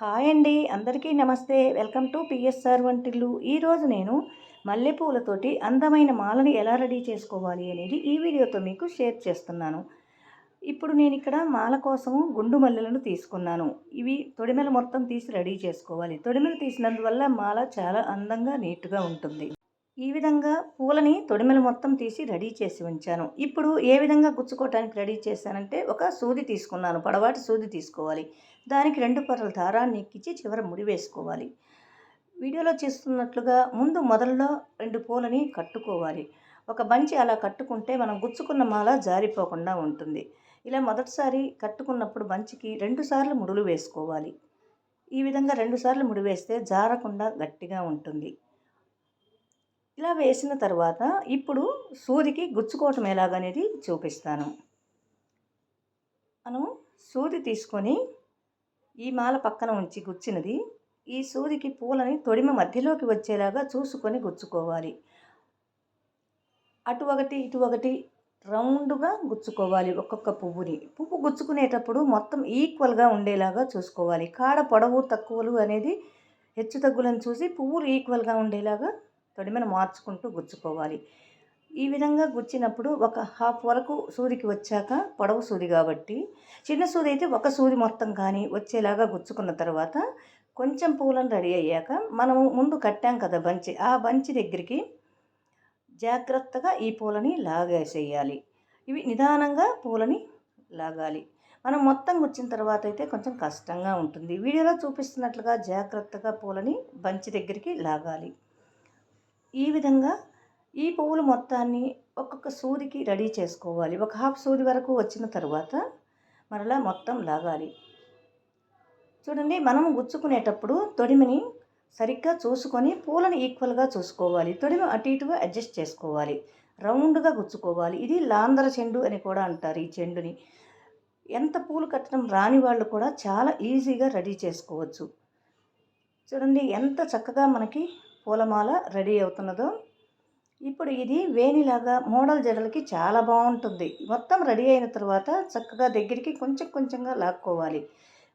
Hi అండి అందరికీ నమస్తే. వెల్కమ్ టు పిఎస్ఆర్ వంటిల్లు. ఈరోజు నేను మల్లెపూలతోటి అందమైన మాలని ఎలా రెడీ చేసుకోవాలి అనేది ఈ వీడియోతో మీకు షేర్ చేస్తున్నాను. ఇప్పుడు నేను ఇక్కడ మాల కోసము గుండు మల్లెలను తీసుకున్నాను. ఇవి తొడిమెల మొత్తం తీసి రెడీ చేసుకోవాలి. తొడిమెలు తీసినందువల్ల మాల చాలా అందంగా నీట్గా ఉంటుంది. ఈ విధంగా పూలని తొడిమెలు మొత్తం తీసి రెడీ చేసి ఉంచాను. ఇప్పుడు ఏ విధంగా గుచ్చుకోవటానికి రెడీ చేశానంటే ఒక సూది తీసుకున్నాను. పొడవాటి సూది తీసుకోవాలి. దానికి రెండు పొరల దారాన్ని ఎక్కించి చివర ముడి వేసుకోవాలి. వీడియోలో చేస్తున్నట్లుగా ముందు మొదల్లో రెండు పూలని కట్టుకోవాలి. ఒక బంచి అలా కట్టుకుంటే మనం గుచ్చుకున్న మాల జారిపోకుండా ఉంటుంది. ఇలా మొదటిసారి కట్టుకున్నప్పుడు బంచికి రెండుసార్లు ముడులు వేసుకోవాలి. ఈ విధంగా రెండుసార్లు ముడి వేస్తే జారకుండా గట్టిగా ఉంటుంది. ఇలా వేసిన తర్వాత ఇప్పుడు సూదికి గుచ్చుకోవటం ఎలాగనేది చూపిస్తాను. మనం సూది తీసుకొని ఈ మాల పక్కన ఉంచి గుచ్చినది ఈ సూదికి పూలని తొడిమ మధ్యలోకి వచ్చేలాగా చూసుకొని గుచ్చుకోవాలి. అటు ఒకటి ఇటు ఒకటి రౌండ్గా గుచ్చుకోవాలి ఒక్కొక్క పువ్వుని. పువ్వు గుచ్చుకునేటప్పుడు మొత్తం ఈక్వల్గా ఉండేలాగా చూసుకోవాలి. కాడ పొడవు తక్కువలు అనేది హెచ్చు తగ్గులను చూసి పువ్వులు ఈక్వల్గా ఉండేలాగా తొడిమను మార్చుకుంటూ గుచ్చుకోవాలి. ఈ విధంగా గుచ్చినప్పుడు ఒక హాఫ్ వరకు సూదికి వచ్చాక పొడవు సూది కాబట్టి చిన్న సూది అయితే ఒక సూది మొత్తం కానీ వచ్చేలాగా గుచ్చుకున్న తర్వాత కొంచెం పూలను రెడీ అయ్యాక మనము ముందు కట్టాం కదా బంచి ఆ బంచి దగ్గరికి జాగ్రత్తగా ఈ పూలని లాగేసేయాలి. ఇవి నిదానంగా పూలని లాగాలి. మనం మొత్తం గుచ్చిన తర్వాత అయితే కొంచెం కష్టంగా ఉంటుంది. వీడియోలో చూపిస్తున్నట్లుగా జాగ్రత్తగా పూలని బంచి దగ్గరికి లాగాలి. ఈ విధంగా ఈ పువ్వులు మొత్తాన్ని ఒక్కొక్క సూదికి రెడీ చేసుకోవాలి. ఒక హాఫ్ సూది వరకు వచ్చిన తర్వాత మరలా మొత్తం లాగాలి. చూడండి మనం గుచ్చుకునేటప్పుడు తొడిమిని సరిగ్గా చూసుకొని పూలను ఈక్వల్గా చూసుకోవాలి. తొడిమి అటు ఇటుగా అడ్జస్ట్ చేసుకోవాలి. రౌండ్గా గుచ్చుకోవాలి. ఇది లాందర చెండు అని కూడా అంటారు ఈ చెండుని. ఎంత పూలు కట్టడం రాని వాళ్ళు కూడా చాలా ఈజీగా రెడీ చేసుకోవచ్చు. చూడండి ఎంత చక్కగా మనకి పూలమాల రెడీ అవుతున్నదో. ఇప్పుడు ఇది వేణిలాగా మోడల్ జడలకి చాలా బాగుంటుంది. మొత్తం రెడీ అయిన తర్వాత చక్కగా దగ్గరికి కొంచెం కొంచెంగా లాక్కోవాలి.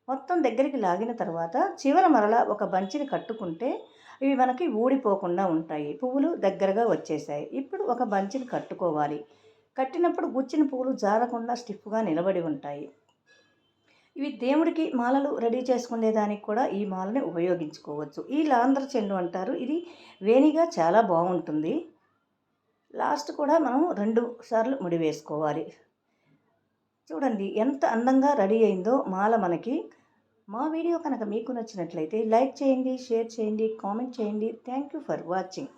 మొత్తం దగ్గరికి లాగిన తర్వాత చివర మరల ఒక బంచిని కట్టుకుంటే ఇవి మనకి ఊడిపోకుండా ఉంటాయి. పువ్వులు దగ్గరగా వచ్చేసాయి. ఇప్పుడు ఒక బంచిని కట్టుకోవాలి. కట్టినప్పుడు గుచ్చిన పువ్వులు జారకుండా స్టిఫ్గా నిలబడి ఉంటాయి. ఇవి దేవుడికి మాలలు రెడీ చేసుకునేదానికి కూడా ఈ మాలని ఉపయోగించుకోవచ్చు. ఈ లాంధ్ర చెండు అంటారు. ఇది వేణిగా చాలా బాగుంటుంది. లాస్ట్ కూడా మనం రెండు సార్లు ముడి వేసుకోవాలి. చూడండి ఎంత అందంగా రెడీ అయిందో మాల మనకి. మా వీడియో కనుక మీకు నచ్చినట్లయితే లైక్ చేయండి షేర్ చేయండి కామెంట్ చేయండి. Thank you for watching.